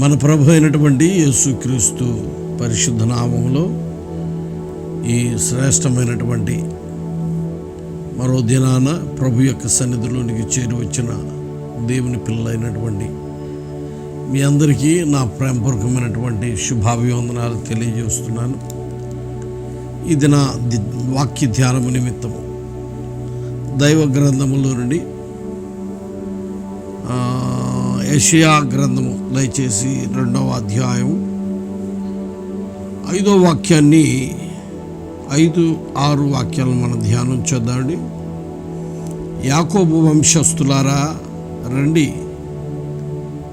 మన ప్రభు అయినటువంటి యేసుక్రీస్తు పరిశుద్ధ నామంలో ఈ శ్రేష్టమైనటువంటి మరో దినాన ప్రభు యొక్క సన్నిధిలోనికి చేరి వచ్చిన దేవుని పిల్లలైనటువంటి మీ అందరికీ నా ప్రేమపూర్వకమైనటువంటి శుభాభివందనాలు తెలియజేస్తున్నాను. ఇది నా వాక్య ధ్యానము నిమిత్తము దైవ గ్రంథములో నుండి యషయా గ్రంథము దయచేసి రెండవ అధ్యాయం ఐదో వాక్యాన్ని ఐదు ఆరు వాక్యాలను మనం ధ్యానం చేద్దామండి. యాకోబు వంశస్థులారా రండి.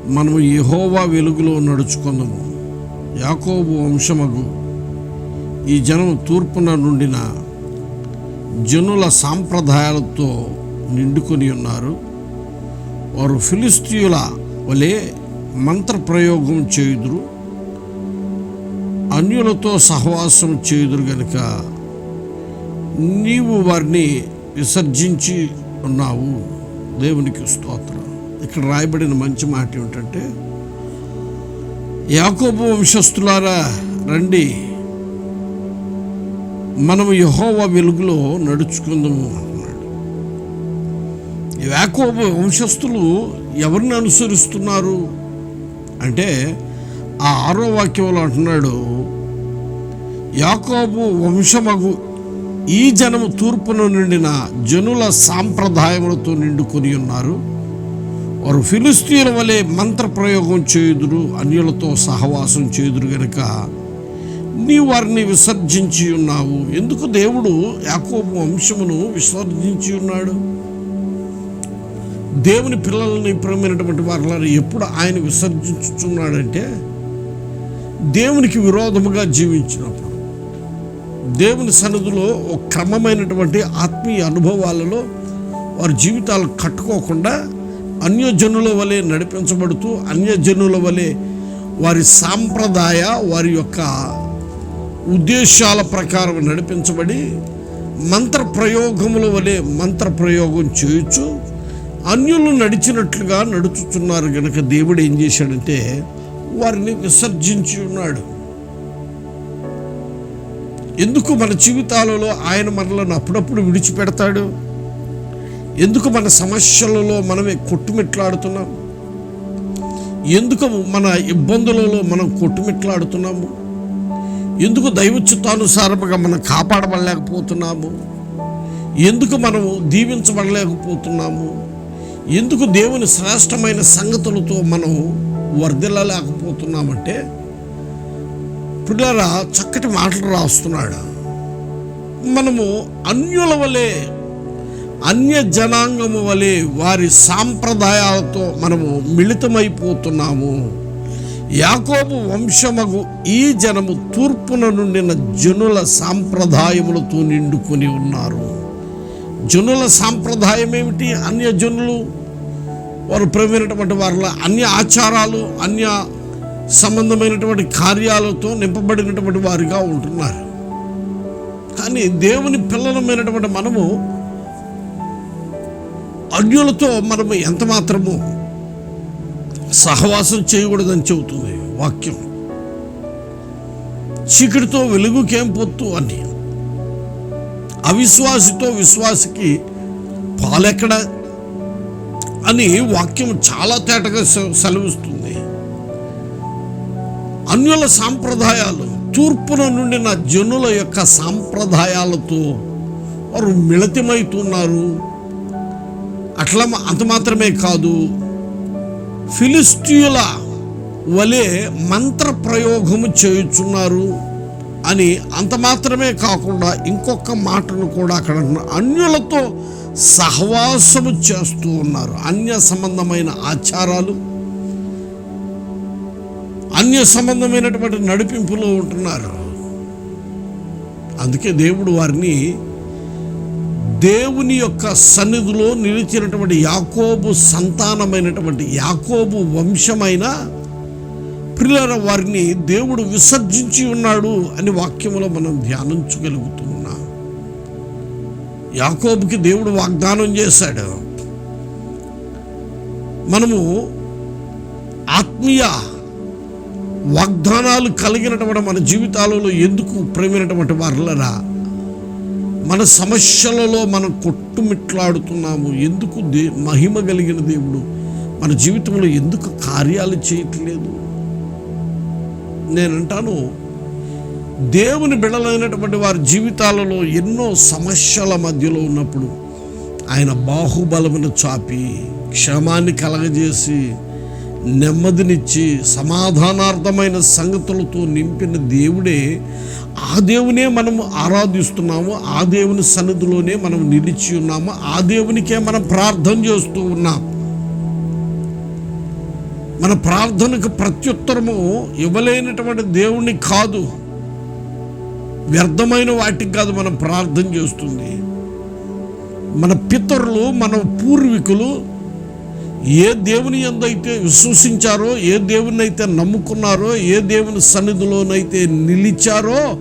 మనము యహోవా వెలుగులో నడుచుకుందాము. యాకోబు వంశమగు ఈ జనం తూర్పున నుండిన జనుల సాంప్రదాయాలతో నిండుకొని ఉన్నారు. వారు ఫిలిస్తీయుల వలె మంత్రప్రయోగం చేయుదురు. అన్యులతో సహవాసం చేయుదురు గనుక నీవు వారిని విసర్జించి ఉన్నావు. దేవునికి స్తోత్రం. ఇక్కడ రాయబడిన మంచి మాట ఏమిటంటే యాకోబు వంశస్థులారా రండి. మనం యహోవ వెలుగులో నడుచుకుందాము అన్నాడు. యాకోబు వంశస్థులు ఎవరిని అనుసరిస్తున్నారు? అంటే ఆ ఆరో వాక్యంలో అంటున్నాడు యాకోబు వంశమగు ఈ జనము తూర్పున నిండిన జనుల సాంప్రదాయములతో నిండుకొని ఉన్నారు. వారు ఫిలిస్తీన్ల వలె మంత్ర ప్రయోగం చేయుదురు అన్యులతో సహవాసం చేయుదురు గనుక. నీ వారిని విసర్జించి ఉన్నావు. ఎందుకు దేవుడు యాకోబు వంశమును విసర్జించి ఉన్నాడు? దేవుని పిల్లలని ప్రేమైనటువంటి వారు ఎప్పుడు ఆయన విసర్జించుచున్నాడంటే దేవునికి విరోధముగా జీవించినప్పుడు. దేవుని సన్నిధిలో ఒక క్రమమైనటువంటి ఆత్మీయ అనుభవాలలో వారి జీవితాలు కట్టుకోకుండా అన్యజనుల వలె నడిపించబడుతూ అన్యజనుల వలె వారి సాంప్రదాయ వారి యొక్క ఉద్దేశాల ప్రకారం నడిపించబడి మంత్ర ప్రయోగముల వలె మంత్ర ప్రయోగం చేయొచ్చు అన్యులు నడిచినట్లుగా నడుచుతున్నారు గనక దేవుడు ఏం చేశాడంటే వారిని విసర్జించి ఉన్నాడు. ఎందుకు మన జీవితాలలో ఆయన మనలను అప్పుడప్పుడు విడిచిపెడతాడు? ఎందుకు మన సమస్యలలో మనమే కొట్టుమిట్లాడుతున్నాం? ఎందుకు మన ఇబ్బందులలో మనం కొట్టుమిట్లాడుతున్నాము? ఎందుకు దైవచిత్తానుసారముగా మనం కాపాడబడలేకపోతున్నాము? ఎందుకు మనము దీవించబడలేకపోతున్నాము? ఎందుకు దేవుని శ్రేష్టమైన సంగతులతో మనం వర్ధిల్లలేకపోతున్నామంటే పిల్లరా చక్కటి మాటలు రాస్తున్నాడు. మనము అన్యుల వలె అన్య జనాంగము వలె వారి సాంప్రదాయాలతో మనము మిళితమైపోతున్నాము. యాకోబు వంశమగు ఈ జనము తూర్పున నుండిన జనుల సాంప్రదాయములతో నిండుకొని ఉన్నారు. జనుల సాంప్రదాయం ఏమిటి? అన్య జనులు వారు ప్రేమైనటువంటి వారిలో అన్య ఆచారాలు అన్య సంబంధమైనటువంటి కార్యాలతో నింపబడినటువంటి వారిగా ఉంటున్నారు. కానీ దేవుని పిల్లలమైనటువంటి మనము అన్యులతో మనము ఎంత మాత్రము సహవాసం చేయకూడదని చెబుతుంది వాక్యం. చీకటితో వెలుగుకేం పొత్తు అని. అవిశ్వాసితో విశ్వాసికి పాలెక్కడ అని వాక్యం చాలా తేటగా సెలవిస్తుంది. అన్యుల సాంప్రదాయాలు తూర్పున నుండిన జనుల యొక్క సాంప్రదాయాలతో వారు మిళితమవుతున్నారు అట్లా అంత మాత్రమే కాదు ఫిలిస్తీయుల వలె మంత్ర ప్రయోగము చేయుచున్నారు. అని అంత మాత్రమే కాకుండా ఇంకొక మాటను కూడా అక్కడ అన్యులతో సహవాసము చేస్తూ ఉన్నారు. అన్య సంబంధమైన ఆచారాలు అన్య సంబంధమైనటువంటి నడిపింపులో ఉంటున్నారు. అందుకే దేవుడు వారిని దేవుని యొక్క సన్నిధిలో నిలిచినటువంటి యాకోబు సంతానమైనటువంటి యాకోబు వంశమైన ప్రియుల వారిని దేవుడు విసర్జించి ఉన్నాడు అని వాక్యంలో మనం ధ్యానించగలుగుతూ ఉన్నాం యాకోబుకి దేవుడు వాగ్దానం చేశాడు. మనము ఆత్మీయ వాగ్దానాలు కలిగినటువంటి మన జీవితాలలో ఎందుకు ప్రేమైనటువంటి వారులరా? మన సమస్యలలో మనం కొట్టుమిట్లాడుతున్నాము. ఎందుకు దే మహిమ కలిగిన దేవుడు మన జీవితంలో ఎందుకు కార్యాలు చేయట్లేదు? నేనంటాను దేవుని బిడలైనటువంటి వారి జీవితాలలో ఎన్నో సమస్యల మధ్యలో ఉన్నప్పుడు ఆయన బాహుబలమును చాపి క్షేమాన్ని కలగజేసి నెమ్మదినిచ్చి సమాధానార్థమైన సంగతులతో నింపిన దేవుడే ఆ దేవునే మనం ఆరాధిస్తున్నాము ఆ దేవుని సన్నిధిలోనే మనం నిలిచి ఉన్నాము ఆ దేవునికే మనం ప్రార్థన చేస్తూ ఉన్నాం మన ప్రార్థనకు ప్రత్యుత్తరము ఇవ్వలేనటువంటి దేవుణ్ణి కాదు. వ్యర్థమైన వాటికి కాదు మనం ప్రార్థన చేస్తుంది. మన పితరులు మన పూర్వీకులు ఏ దేవుని ఎందైతే విశ్వసించారో ఏ దేవుని అయితే నమ్ముకున్నారో ఏ దేవుని సన్నిధిలోనైతే నిలిచారో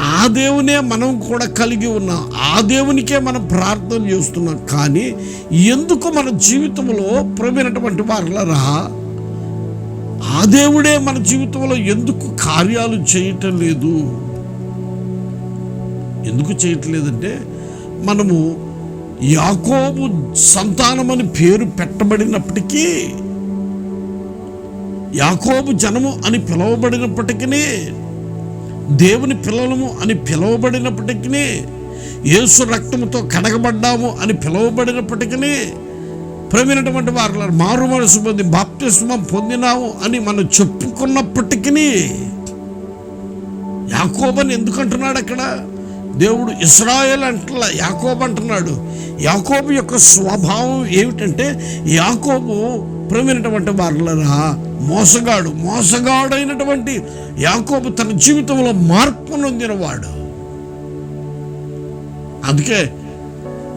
ఆ దేవునే మనం కూడా కలిగి ఉన్నాం ఆ దేవునికే మనం ప్రార్థన చేస్తున్నాం. కానీ ఎందుకు మన జీవితంలో ప్రవీణటువంటి వారులరా? ఆ దేవుడే మన జీవితంలో ఎందుకు కార్యాలు చేయటం లేదు? ఎందుకు చేయట్లేదంటే మనము యాకోబు సంతానమని పేరు పెట్టబడినప్పటికీ యాకోబు జనము అని పిలువబడినప్పటికీ దేవుని పిల్లలము అని పిలువబడినప్పటికీ యేసు రక్తముతో కడగబడ్డాము అని పిలువబడినప్పటికీ ప్రవీణటువంటి వారు మారు మనసు పొంది బాప్తిస్మం పొందినాము అని మనం చెప్పుకున్నప్పటికీ యాకోబని ఎందుకు అంటున్నాడు అక్కడ? దేవుడు ఇస్రాయల్ అంటలా యాకోబు అంటున్నాడు. యాకోబు యొక్క స్వభావం ఏమిటంటే యాకోబు ప్రవీణటువంటి వారులరా మోసగాడు మోసగాడైనటువంటి యాకోబు తన జీవితంలో మార్పు నొందినవాడు. అందుకే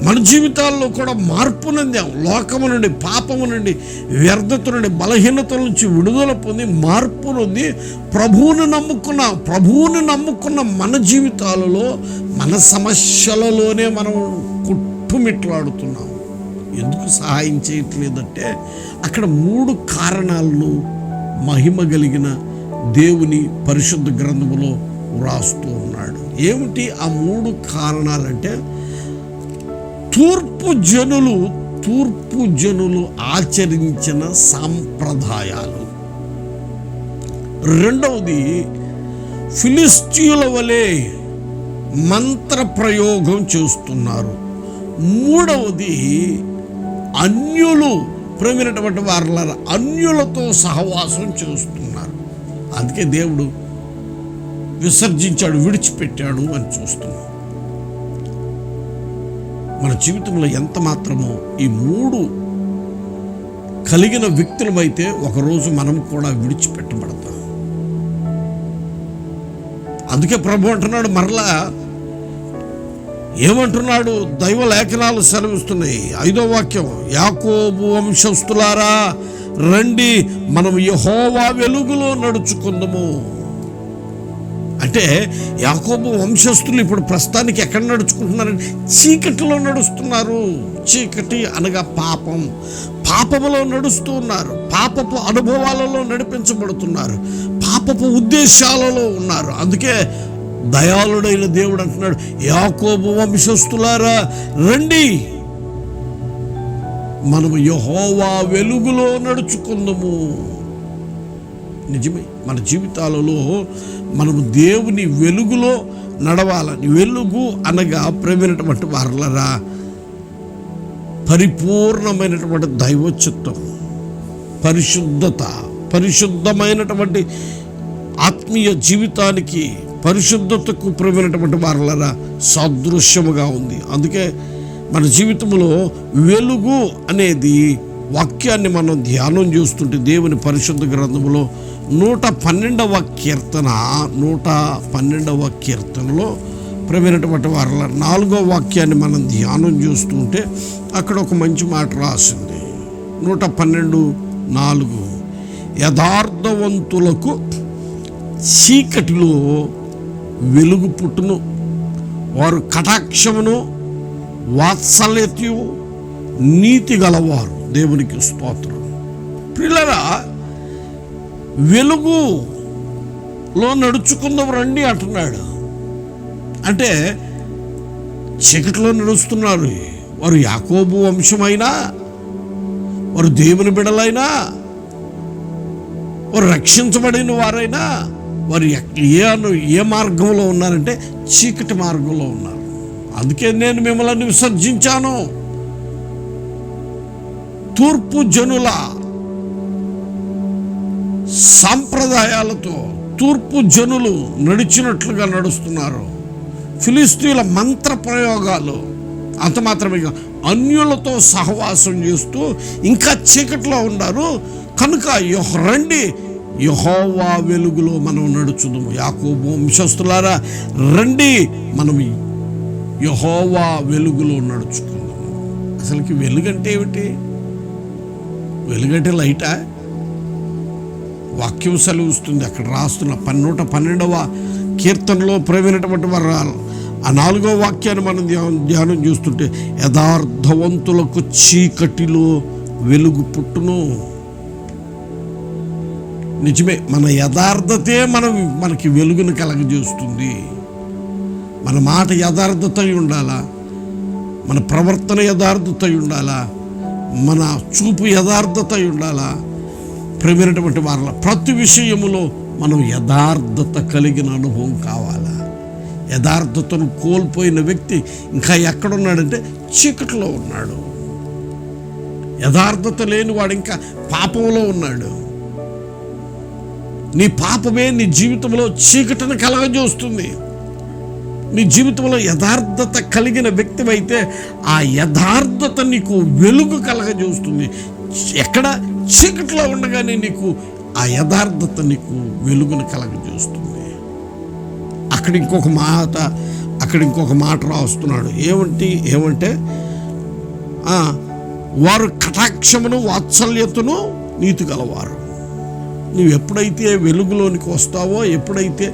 మన జీవితాల్లో కూడా మార్పు నొందాం లోకము నుండి పాపము నుండి వ్యర్థత నుండి బలహీనతల నుంచి విడుదల పొంది మార్పు నుండి ప్రభువుని నమ్ముకున్న ప్రభువుని నమ్ముకున్న మన జీవితాలలో మన సమస్యలలోనే మనం కుట్టుమిట్లాడుతున్నాం ఎందుకు సహాయం చేయట్లేదంటే అక్కడ మూడు కారణాలను మహిమ కలిగిన దేవుని పరిశుద్ధ గ్రంథములో వ్రాస్తూ ఉన్నాడు. ఏమిటి ఆ మూడు కారణాలంటే తూర్పు జనులు తూర్పు జనులు ఆచరించిన సాంప్రదాయాలు. రెండవది ఫిలిస్తీన్ల వలె మంత్ర ప్రయోగం చేస్తున్నారు. మూడవది అన్యులు ప్రమినటువంటి వారుల అన్యులతో సహవాసం చేస్తున్నారు. అందుకే దేవుడు విసర్జించాడు విడిచిపెట్టాడు అని చూస్తున్నాం. మన జీవితంలో ఎంత మాత్రమో ఈ మూడు కలిగిన వ్యక్తులమైతే ఒకరోజు మనం కూడా విడిచిపెట్టబడతాం. అందుకే ప్రభు అంటున్నాడు మరలా ఏమంటున్నాడు? దైవ లేఖనాలు సెలవిస్తున్నాయి. ఐదో వాక్యం యాకోబు వంశస్థులారా రండి మనం యహోవా వెలుగులో నడుచుకుందాము. అంటే యాకోబు వంశస్థులు ఇప్పుడు ప్రస్తుతానికి ఎక్కడ నడుచుకుంటున్నారంటే చీకటిలో నడుస్తున్నారు. చీకటి అనగా పాపం. పాపములో నడుస్తూ ఉన్నారు. పాపపు అనుభవాలలో నడిపించబడుతున్నారు. పాపపు ఉద్దేశాలలో ఉన్నారు. అందుకే దయాళుడైన దేవుడు అంటున్నాడు యాకోబు వంశస్థులారా రండి. మనము యహోవా వెలుగులో నడుచుకుందాము. నిజమే. మన జీవితాలలో మనము దేవుని వెలుగులో నడవాలని వెలుగు అనగా ప్రేమైనటువంటి వారలరా పరిపూర్ణమైనటువంటి దైవచిత్తం పరిశుద్ధత పరిశుద్ధమైనటువంటి ఆత్మీయ జీవితానికి పరిశుద్ధతకు ప్రేమైనటువంటి వారలరా సాదృశ్యముగా ఉంది. అందుకే మన జీవితంలో వెలుగు అనేది వాక్యాన్ని మనం ధ్యానం చేస్తుంటే దేవుని పరిశుద్ధ గ్రంథములో నూట పన్నెండవ కీర్తన. నూట పన్నెండవ కీర్తనలో ప్రమైనటువంటి వారల నాలుగో వాక్యాన్ని మనం ధ్యానం చేస్తుంటే అక్కడ ఒక మంచి మాట రాసింది. నూట పన్నెండు నాలుగు. యథార్థవంతులకు చీకటిలో వెలుగు పుట్టును. వారు కటాక్షమును వాత్సల్యతయు నీతి గలవారు. దేవునికి స్తోత్రం. పిల్లల వెలుగులో నడుచుకుందాం రండి అంటున్నాడు. అంటే చీకటిలో నడుస్తున్నారు. వారు యాకోబు వంశమైనా వారు దేవుని బిడలైనా వారు రక్షించబడిన వారైనా వారు ఏ అను ఏ మార్గంలో ఉన్నారంటే చీకటి మార్గంలో ఉన్నారు. అందుకే నేను మిమ్మల్ని విసర్జించాను. తూర్పు జనుల సాంప్రదాయాలతో తూర్పు జనులు నడిచినట్లుగా నడుస్తున్నారు. ఫిలిస్తీన్ల మంత్ర ప్రయోగాలు అంత మాత్రమే అన్యులతో సహవాసం చేస్తూ ఇంకా చీకట్లో ఉన్నారు. కనుక యెహో- రండి. యహోవా వెలుగులో మనం నడుచుదాము. యాకోబు వంశస్థులారా రండి. మనం యహోవా వెలుగులో నడుచుకుందాము. అసలుకి వెలుగంటే ఏమిటి? వెలుగంటే లైటా? వాక్యం సెలవుస్తుంది. అక్కడ రాస్తున్న పన్నూట పన్నెండవ కీర్తనలో ప్రవీణటువంటి వారు ఆ నాలుగో వాక్యాన్ని మనం ధ్యానం ధ్యానం యథార్థవంతులకు చీకటిలో వెలుగు పుట్టును. నిజమే మన యథార్థతే మనం మనకి వెలుగును కలగజేస్తుంది. మన మాట యథార్థత ఉండాలా? మన ప్రవర్తన యథార్థత ఉండాలా? మన చూపు యథార్థత ఉండాలా? ప్రేమైనటువంటి వారిలో ప్రతి విషయములో మనం యథార్థత కలిగిన అనుభవం కావాలా? యథార్థతను కోల్పోయిన వ్యక్తి ఇంకా ఎక్కడున్నాడంటే చీకటిలో ఉన్నాడు. యథార్థత లేని వాడు ఇంకా పాపంలో ఉన్నాడు. నీ పాపమే నీ జీవితంలో చీకటిని కలగజేస్తుంది. నీ జీవితంలో యథార్థత కలిగిన వ్యక్తివైతే ఆ యథార్థత నీకు వెలుగు కలగజేస్తుంది. ఎక్కడ? చీకట్లో ఉండగానే నీకు ఆ యథార్థత నీకు వెలుగును కలగజేస్తుంది. అక్కడ ఇంకొక మాట అక్కడ ఇంకొక మాట రాస్తున్నాడు. ఏమంటే? ఏమంటే వారు కటాక్షమును వాత్సల్యతను నీతి గలవారు. నువ్వు ఎప్పుడైతే వెలుగులోనికి వస్తావో ఎప్పుడైతే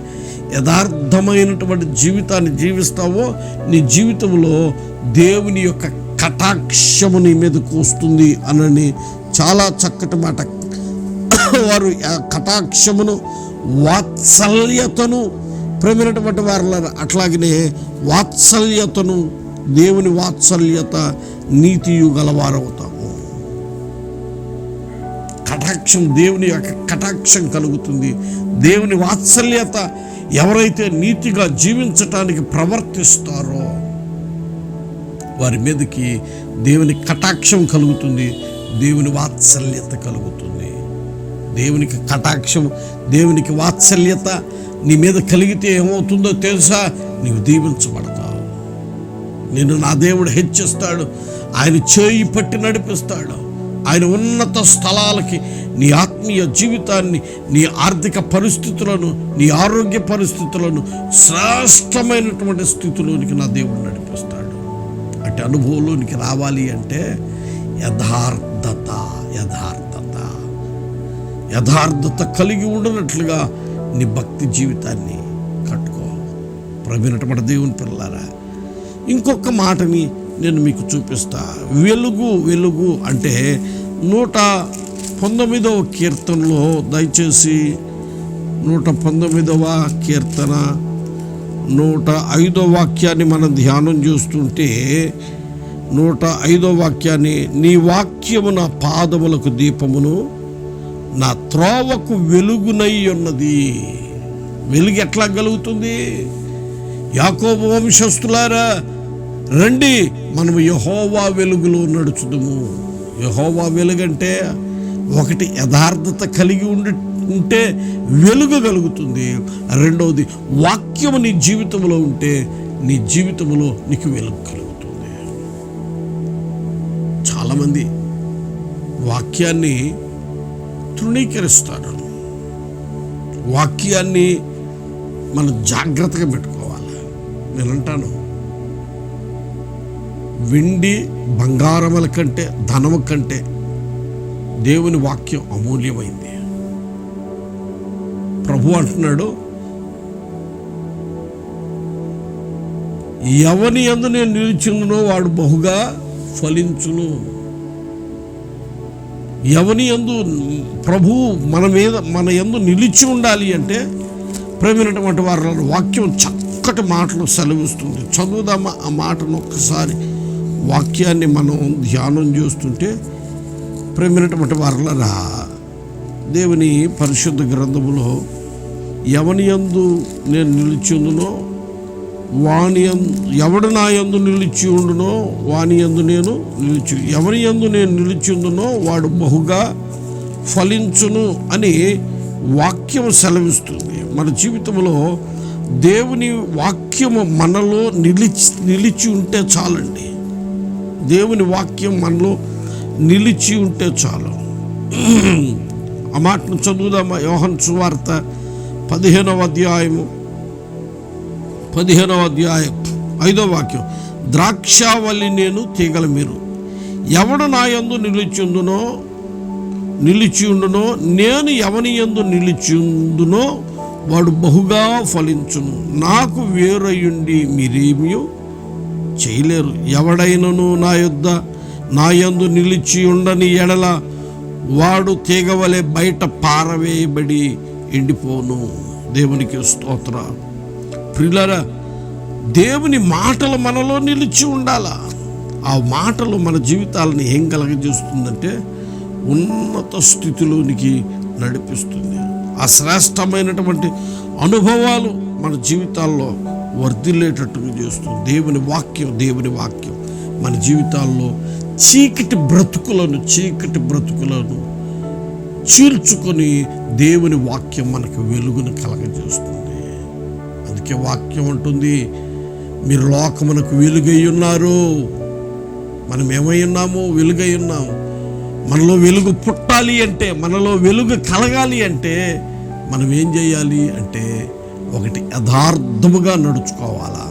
యథార్థమైనటువంటి జీవితాన్ని జీవిస్తావో నీ జీవితంలో దేవుని యొక్క కటాక్షము నీ మీదకు వస్తుంది అనని చాలా చక్కటి మాట. వారు ఆ కటాక్షమును వాత్సల్యతను ప్రేమైనటువంటి వారు అట్లాగనే వాత్సల్యతను దేవుని వాత్సల్యత నీతియు గలవారవుతాము. కటాక్షం దేవుని యొక్క కటాక్షం కలుగుతుంది. దేవుని వాత్సల్యత ఎవరైతే నీతిగా జీవించటానికి ప్రవర్తిస్తారో వారి మీదకి దేవుని కటాక్షం కలుగుతుంది. దేవుని వాత్సల్యత కలుగుతుంది. దేవునికి కటాక్షం దేవునికి వాత్సల్యత నీ మీద కలిగితే ఏమవుతుందో తెలుసా? నీవు దీవించబడతావు. నిన్ను నా దేవుడు హెచ్చిస్తాడు. ఆయన చేయి పట్టి నడిపిస్తాడు. ఆయన ఉన్నత స్థలాలకి నీ ఆత్మీయ జీవితాన్ని నీ ఆర్థిక పరిస్థితులను నీ ఆరోగ్య పరిస్థితులను శ్రేష్టమైనటువంటి స్థితిలోనికి నా దేవుడు నడిపిస్తాడు. అటు అనుభవంలోనికి రావాలి అంటే యథార్థత యథార్థత. యథార్థత కలిగి ఉండనట్లుగా నీ భక్తి జీవితాన్ని కట్టుకో ప్రవీణటువంటి దేవుని పిల్లారా ఇంకొక మాటని నేను మీకు చూపిస్తా. వెలుగు వెలుగు అంటే నూట పంతొమ్మిదవ కీర్తనలో దయచేసి నూట పంతొమ్మిదవ కీర్తన నూట ఐదో వాక్యాన్ని మనం ధ్యానం చేస్తుంటే నూట ఐదో వాక్యాన్ని నీ వాక్యము నా పాదములకు దీపమును నా త్రోవకు వెలుగునై ఉన్నది. వెలుగు ఎట్లా కలుగుతుంది యాకోబు వంశస్థులారా రండి మనము యహోవా వెలుగులో నడుచుదుము. యహోవా వెలుగంటే ఒకటి యథార్థత కలిగి ఉండి ఉంటే వెలుగు కలుగుతుంది. రెండవది వాక్యము నీ జీవితంలో ఉంటే నీ జీవితంలో నీకు వెలుగు కలుగుతుంది. చాలామంది వాక్యాన్ని తృణీకరిస్తారు. వాక్యాన్ని మనం జాగ్రత్తగా పెట్టుకోవాలి. నేను అంటాను వెండి బంగారముల కంటే ధనము కంటే దేవుని వాక్యం అమూల్యమైంది. ప్రభు అంటున్నాడు ఎవని ఎందు నేను నిలిచిందునో వాడు బహుగా ఫలించును. ఎవని ఎందు ప్రభు మన మీద మన ఎందు నిలిచి ఉండాలి అంటే ప్రేమైనటువంటి వారి వాక్యం చక్కటి మాటలు సెలవిస్తుంది. చదువుదామా ఆ మాటను ఒక్కసారి? వాక్యాన్ని మనం ధ్యానం చేస్తుంటే ప్రేమైనటువంటి వారలరా దేవుని పరిశుద్ధ గ్రంథములో ఎవని యందు నేను నిలిచిందునో వాని ఎవడు నా యందు నిలిచి ఉండునో వాని యందు నేను నిలిచి ఎవరి యందు నేను నిలిచి ఉందునో వాడు బహుగా ఫలించును అని వాక్యం సెలవిస్తుంది. మన జీవితంలో దేవుని వాక్యము మనలో నిలిచి నిలిచి ఉంటే చాలండి. దేవుని వాక్యం మనలో నిలిచి ఉంటే చాలు. ఆ మాటను చదువుదామా? యోహన్ సువార్త పదిహేనవ అధ్యాయము. పదిహేనవ అధ్యాయం ఐదో వాక్యం. ద్రాక్షావల్లి నేను తీగల మీరు. ఎవడు నా యందు నిలిచిందునో నిలిచి ఉండునో నేను ఎవని యందు నిలిచిందునో వాడు బహుగా ఫలించును. నాకు వేరయుండి మీరేమీ చేయలేరు. ఎవడైనను నా యొద్ద నా యందు నిలిచి ఉండని ఎడల వాడు తీగవలే బయట పారవేయబడి ఎండిపోను. దేవునికి స్తోత్రాలు. ప్రియులరా దేవుని మాటలు మనలో నిలిచి ఉండాలా? ఆ మాటలు మన జీవితాలను ఏం కలగజేస్తుందంటే ఉన్నత స్థితిలోనికి నడిపిస్తుంది. ఆ శ్రేష్టమైనటువంటి అనుభవాలు మన జీవితాల్లో వర్ధిల్లేటట్టుగా చేస్తుంది. దేవుని వాక్యం దేవుని వాక్యం మన జీవితాల్లో చీకటి బ్రతుకులను చీకటి బ్రతుకులను చీల్చుకొని దేవుని వాక్యం మనకు వెలుగును కలగజేస్తుంది. అందుకే వాక్యం ఉంటుంది మీరు లోకమునకు వెలుగై ఉన్నారు. మనం ఏమై ఉన్నాము వెలుగై ఉన్నాము మనలో వెలుగు పుట్టాలి అంటే మనలో వెలుగు కలగాలి అంటే మనం ఏం చేయాలి అంటే ఒకటి యథార్థముగా నడుచుకోవాలా.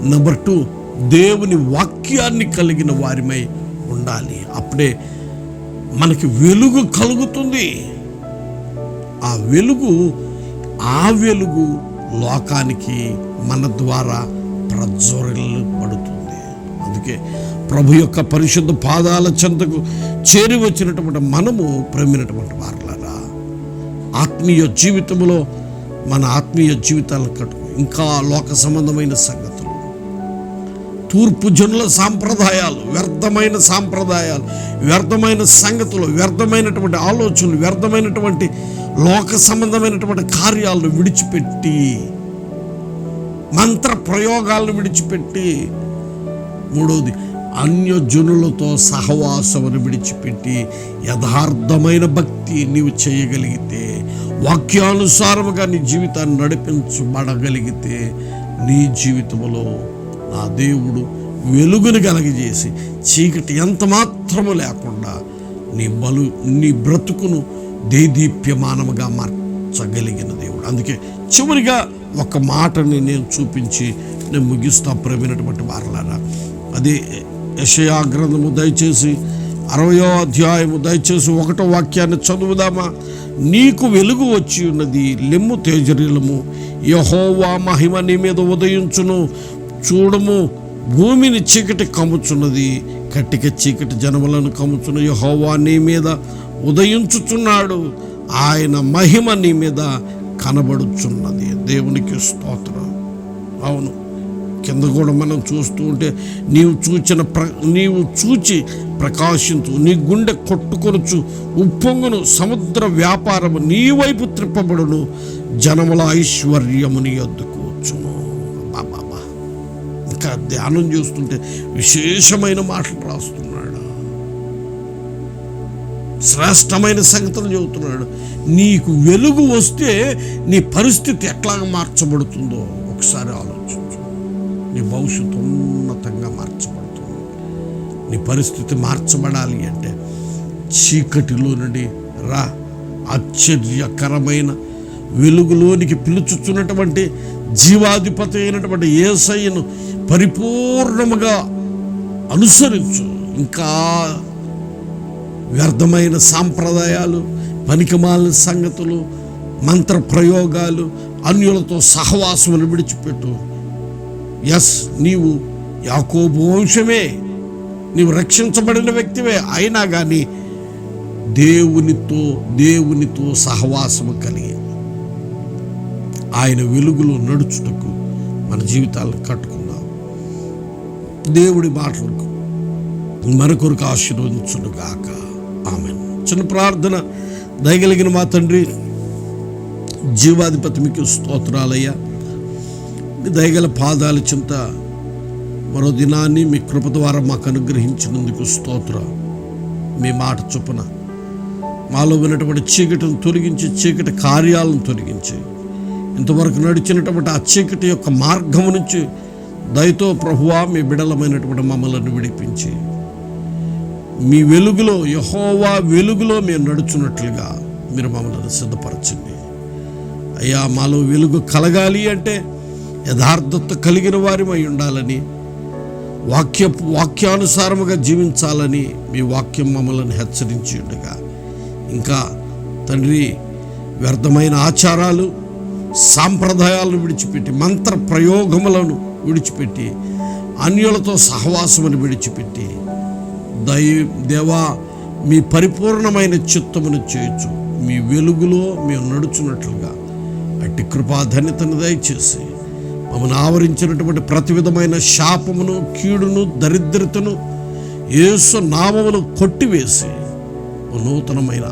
నెంబర్ టూ దేవుని వాక్యాన్ని కలిగిన వారిమై ఉండాలి. అప్పుడే మనకి వెలుగు కలుగుతుంది. ఆ వెలుగు ఆ వెలుగు లోకానికి మన ద్వారా ప్రజ్వరిల్లబడుతుంది అందుకే ప్రభు యొక్క పరిశుద్ధ పాదాల చెంతకు చేరి వచ్చినటువంటి మనము ప్రేమినటువంటి వారులారా. ఆత్మీయ జీవితంలో మన ఆత్మీయ జీవితాలను కట్టుకు ఇంకా లోక సంబంధమైన సంగతులు. తూర్పు జనుల సాంప్రదాయాలు వ్యర్థమైన సాంప్రదాయాలు వ్యర్థమైన సంగతులు వ్యర్థమైనటువంటి ఆలోచనలు వ్యర్థమైనటువంటి లోక సంబంధమైనటువంటి కార్యాలను విడిచిపెట్టి మంత్ర ప్రయోగాలను విడిచిపెట్టి మూడవది అన్యజనులతో సహవాసమును విడిచిపెట్టి యథార్థమైన భక్తి నీవు చేయగలిగితే వాక్యానుసారముగా నీ జీవితాన్ని నడిపించబడగలిగితే నీ జీవితంలో నా దేవుడు వెలుగును కలగజేసి చీకటి ఎంత మాత్రము లేకుండా నీ బలు నీ బ్రతుకును దేదీప్యమానముగా మార్చగలిగిన దేవుడు. అందుకే చివరిగా ఒక మాటని నేను చూపించి నేను ముగిస్తా ప్రేమైనటువంటి వారలారా. అదే యషయా గ్రంథము దయచేసి అరవయో అధ్యాయము దయచేసి ఒకటో వాక్యాన్ని చదువుదామా? నీకు వెలుగు వచ్చి ఉన్నది లెమ్ము తేజరీలము యహోవా మహిమ నీ మీద ఉదయించును. చూడము భూమిని చీకటి కమ్ముచున్నది. కట్టిక చీకటి జనములను కమ్ముచున్న యహోవా నీ మీద ఉదయించుచున్నాడు. ఆయన మహిమ నీ మీద కనబడుచున్నది. దేవునికి స్తోత్రం. అవును కింద కూడా మనం చూస్తూ ఉంటే నీవు చూచిన ప్ర నీవు చూచి ప్రకాశించు నీ గుండె కొట్టుకొనుచు ఉప్పొంగును సముద్ర వ్యాపారము నీ వైపు త్రిప్పబడును. జనముల ఐశ్వర్యము నీ వద్దకు బాబా ఇంకా ధ్యానం చేస్తుంటే విశేషమైన మాటలు రాస్తున్నాడు శ్రేష్టమైన సంగతులు చెబుతున్నాడు. నీకు వెలుగు వస్తే నీ పరిస్థితి ఎట్లా మార్చబడుతుందో ఒకసారి ఆలోచించు. నీ భవిష్యత్తు ఉన్నతంగా మార్చబడుతుంది. నీ పరిస్థితి మార్చబడాలి అంటే చీకటిలో నుండి రా. ఆశ్చర్యకరమైన వెలుగులోనికి పిలుచుచున్నటువంటి జీవాధిపతి అయినటువంటి ఏసయ్యను పరిపూర్ణముగా అనుసరించు. ఇంకా వ్యర్థమైన సాంప్రదాయాలు పనికిమాలిన సంగతులు మంత్ర ప్రయోగాలు అన్యులతో సహవాసములు విడిచిపెట్టు. ఎస్ నీవు యాకోబు వంశమే. నీవు రక్షించబడిన వ్యక్తివే. అయినా కానీ దేవునితో దేవునితో సహవాసము కలిగి ఆయన వెలుగులో నడుచుటకు మన జీవితాలను కట్టుకుందాం. దేవుడి మాటలకు మరొకరికి కొరకు ఆశీర్వదించునుగాక. ఆమె చిన్న ప్రార్థన దయగలిగిన మా తండ్రి జీవాధిపతి మీకు స్తోత్రాలయ్యా. మీ దయగల పాదాల చింత మరో దినాన్ని మీ కృప ద్వారా మాకు అనుగ్రహించినందుకు స్తోత్ర. మీ మాట చొప్పున మాలో ఉన్నటువంటి చీకటిని తొలగించి చీకటి కార్యాలను తొలగించి ఇంతవరకు నడిచినటువంటి ఆ చీకటి యొక్క మార్గము నుంచి దయతో ప్రభువా మీ బిడలమైనటువంటి మమ్మల్ని విడిపించి మీ వెలుగులో యహోవా వెలుగులో మేము నడుచున్నట్లుగా మీరు మమ్మల్ని సిద్ధపరచండి. అయ్యా మాలో వెలుగు కలగాలి అంటే యథార్థత కలిగిన వారిమై ఉండాలని వాక్య వాక్యానుసారముగా జీవించాలని మీ వాక్యం మమ్మల్ని హెచ్చరించి ఉండగా. ఇంకా తండ్రి వ్యర్థమైన ఆచారాలు సాంప్రదాయాలను విడిచిపెట్టి మంత్ర ప్రయోగములను విడిచిపెట్టి అన్యులతో సహవాసమును విడిచిపెట్టి దై దేవా మీ పరిపూర్ణమైన చిత్తమును చేయొచ్చు మీ వెలుగులో మేము నడుచున్నట్లుగా. అట్టి కృపాధన్యతను దయచేసి మమ్మల్ని ఆవరించినటువంటి ప్రతి విధమైన శాపమును కీడును దరిద్రతను యేసు నామమును కొట్టివేసి నూతనమైన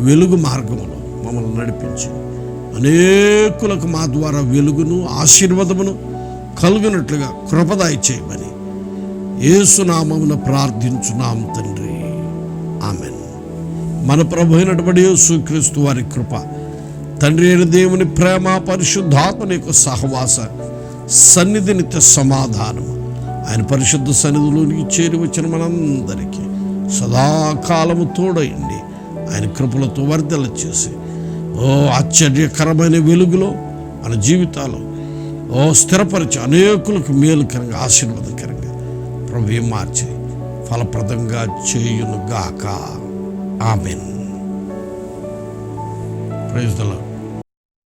వెలుగు మార్గములో మమ్మల్ని నడిపించి అనేకులకు మా ద్వారా వెలుగును ఆశీర్వాదమును కలుగునట్లుగా కృపదాయి చేయమని ఏసునామమున ప్రార్థించున్నాం తండ్రి. ఆమెన్. మన ప్రభు అయినటువంటి యేసుక్రీస్తు వారి కృప తండ్రి అయిన దేవుని ప్రేమ పరిశుద్ధాత్మని యొక్క సహవాస సన్నిధి నిత్య సమాధానం. ఆయన పరిశుద్ధ సన్నిధిలోనికి చేరి వచ్చిన మనందరికీ సదాకాలము తోడయండి. ఆయన కృపలతో వర్ధల చేసి ఓ ఆశ్చర్యకరమైన వెలుగులో మన జీవితాలు ఓ స్థిరపరిచి అనేకులకు మేలుకరంగా ఆశీర్వాదకరంగా ప్రభు మార్చి. ఫలప్రదంగా చేయును గాక ఆమెన్. Praise the